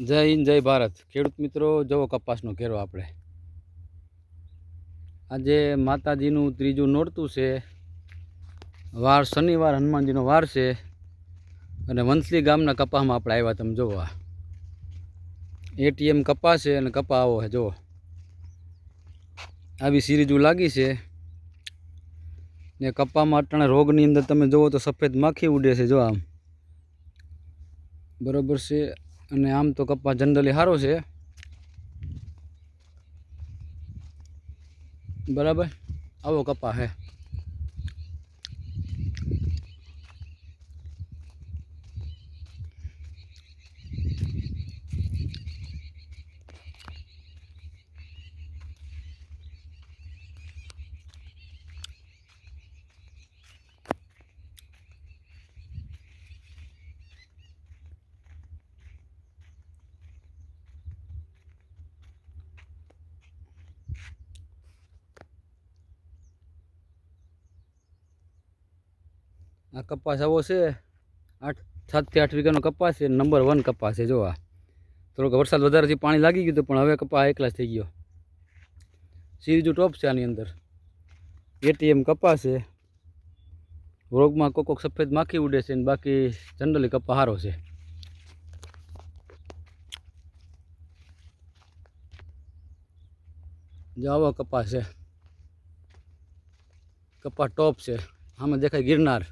જય હિન્દ, જય ભારત. ખેડૂત મિત્રો જવો કપાસનો ઘેરો આપણે. આજે માતાજીનું ત્રીજું નોરતું છે. વાર શનિવાર, હનુમાનજીનો વાર છે. અને વંથલી ગામના કપાસમાં આપણે આવ્યા, તમે જુઓ આ. એટીએમ કપાસ છે અને કપા આવો છે, જુઓ. આવી સિરીજું લાગી છે. ને કપામાં અટાણે રોગની અંદર તમે જુઓ તો સફેદ માખી ઉડે છે જો આમ. બરોબર છે. અને આમ તો કપા જનરલી સારો છે. બરાબર? આવો કપા હે. આ કપાસ આવો છે. આઠ સાતથી આઠ વીઘાનો કપાસ છે. નંબર વન કપાસ છે, જો આ. થોડોક વરસાદ વધારેથી પાણી લાગી ગયું હતું, પણ હવે કપાસ એકલા થઈ ગયો. સીરીજુ ટોપ છે આની અંદર. એટીએમ કપાસ છે. રોગમાં કોક કોક સફેદ માખી ઉડે છે ને બાકી જનરલી કપા સારો છે. આવો કપાસ છે. કપા ટોપ છે. આમાં દેખાય ગિરનાર.